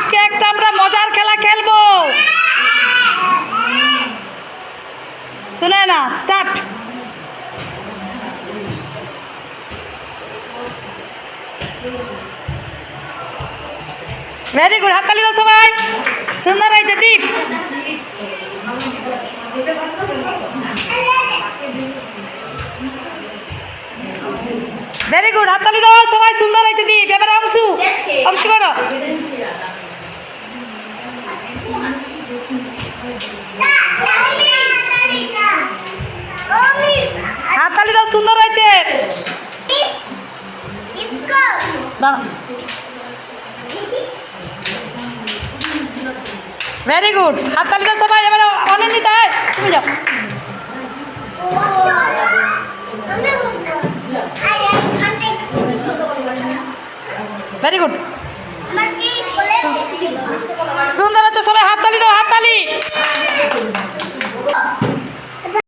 আজকে একটা আমরা মজার খেলা খেলব। শুনে না স্টার্ট ভেরি গুড হাততালি দাও সবাই। সুন্দর হয়েছে, দীপ। ভেরি গুড হাততালি দাও সবাই, সুন্দর হয়েছে, দীপ। এবার হাততালি দাও সুন্দর হয়েছে। ভেরি গুড হাততালি দাও সবাই এবার অনিন্দিতা তুমি যাও। ভেরি গুড সুন্দর ಆ ತಲಿದು